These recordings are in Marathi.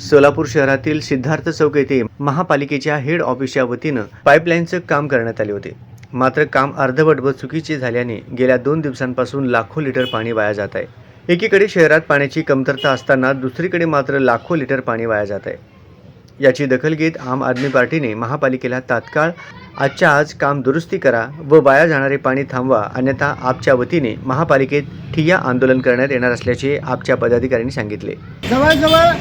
सोलापूर शहरातील सिद्धार्थ चौक येथे महापालिकेच्या हेड ऑफिसच्या वतीनं पाईपलाईनचं काम करण्यात आले होते. मात्र काम अर्धवट व चुकीचे झाल्याने गेल्या दोन दिवसांपासून लाखो लिटर पाणी वाया जात आहे. एकीकडे शहरात पाण्याची कमतरता असताना दुसरीकडे मात्र लाखो लिटर पाणी वाया जात आहे. याची दखल घेत आम आदमी पार्टीने महापालिकेला तात्काळ आजच्या आज काम दुरुस्ती करा व वाया जाणारे पाणी थांबवा अन्यथा आपच्या वतीने महापालिकेत ठिय्या आंदोलन करण्यात येणार असल्याचे आपच्या पदाधिकाऱ्यांनी सांगितले. जवळजवळ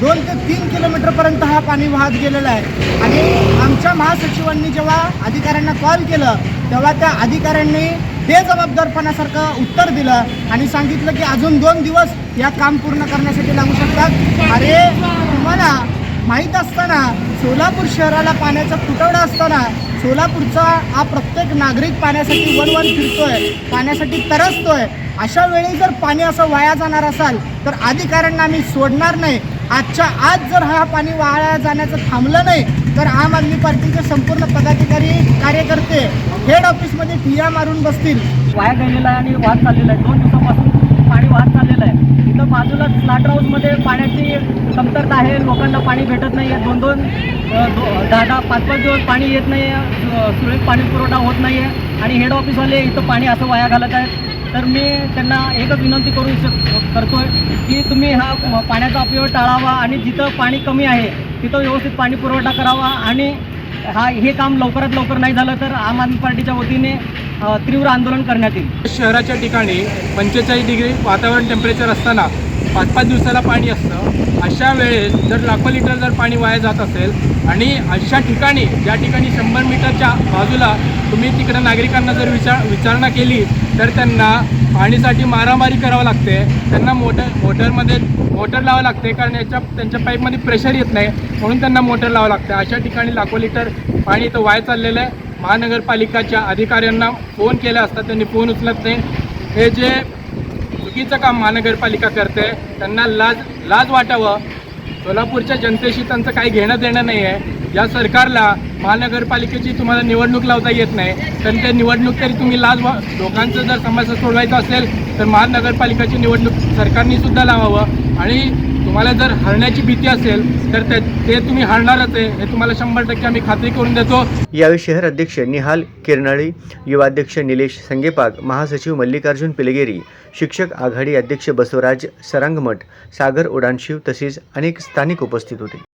दोन ते तीन किलोमीटरपर्यंत हा पाणी वाहत गेलेला आहे. आणि आमच्या महासचिवांनी जेव्हा अधिकाऱ्यांना कॉल केलं तेव्हा त्या अधिकाऱ्यांनी बेजबाबदारपणासारखं उत्तर दिलं आणि सांगितलं की अजून दोन दिवस या काम पूर्ण करण्यासाठी लागू शकतात. अरे तुम्हाला माहीत असताना सोलापूर शहराला पाण्याचा तुटवडा असताना सोलापूरचा हा प्रत्येक नागरिक पाण्यासाठी वन वन फिरतोय पाण्यासाठी तरसतोय. अशा वेळी जर पाणी असं वाया जाणार असाल तर अधिकाऱ्यांना आम्ही सोडणार नाही. आजच्या आज जर हा पाणी वाया जाण्याचं थांबलं नाही तर आम आदमी पार्टीचे संपूर्ण पदाधिकारी कार्यकर्ते हेड ऑफिसमध्ये ठिया मारून बसतील. वाया गेलेला आहे आणि वाहत चाललेला आहे. दोन दिवसापासून पाणी वाहत चाललेलं आहे. इथं बाजूला स्लाटर हाऊसमध्ये पाण्याची लोकांना पाणी भेटत नाही आहे दोन दोन दो- दहा दहा पाच पाच दिवस पाणी येत नाही आहे सुरळीत पाणी पुरवठा होत नाही आहे आणि हेड ऑफिसवाले इथं पाणी असं वाया घालत आहेत. तर मी त्यांना एकच विनंती करू शक करतो आहे की तुम्ही हा पाण्याचा अपव्यय टाळावा आणि जिथं पाणी कमी आहे तिथं व्यवस्थित पाणी पुरवठा करावा आणि हा हे काम लवकरात लवकर नाही झालं तर आम आदमी पार्टीच्या वतीने तीव्र आंदोलन करण्यात येईल. शहराच्या ठिकाणी पंचेचाळीस डिग्री वातावरण टेम्परेचर असताना पाच पाच दिवसाला पाणी असतं. अशा वेळेस जर लाखो लिटर जर पाणी वाया जात असेल आणि अशा ठिकाणी ज्या ठिकाणी शंभर मीटरच्या बाजूला तुम्ही तिकडं नागरिकांना जर विचार विचारणा केली तर त्यांना पाणीसाठी मारामारी करावं लागते. त्यांना मोटर मोटरमध्ये मोटर लावावं लागते कारण याच्या त्यांच्या पाईपमध्ये प्रेशर येत नाही म्हणून त्यांना मोटर लावावं लागते. अशा ठिकाणी लाखो लिटर पाणी इथं वाया चाललेलं आहे. महानगरपालिकाच्या अधिकाऱ्यांना फोन केला असता त्यांनी फोन उचलत नाही. हे जे चुकीचं काम महानगरपालिका करते. त्यांना लाज लाज वाटावं. सोलापूरच्या जनतेशी त्यांचं काही घेणं देणं नाही आहे या सरकारला महानगरपालिकेची तुम्हाला निवडणूक लावता येत नाही. तर ते निवडणूक तरी तुम्ही लाज लोकांचं जर समस्या सोडवायचं असेल तर महानगरपालिकाची निवडणूक सरकारने सुद्धा लावावं. आणि तुम्हाला जर हरण्याची भीती असेल तर ते तुम्ही हरणारच आहे. हे तुम्हाला शंभर टक्के आम्ही खात्री करून देतो. यावेळी शहर अध्यक्ष निहाल किरणाळी युवाध्यक्ष निलेश संगेपाक महासचिव मल्लिकार्जुन पिलगेरी शिक्षक आघाडी अध्यक्ष बसवराज सरांगमठ सागर उडानशिव तसेच अनेक स्थानिक उपस्थित होते.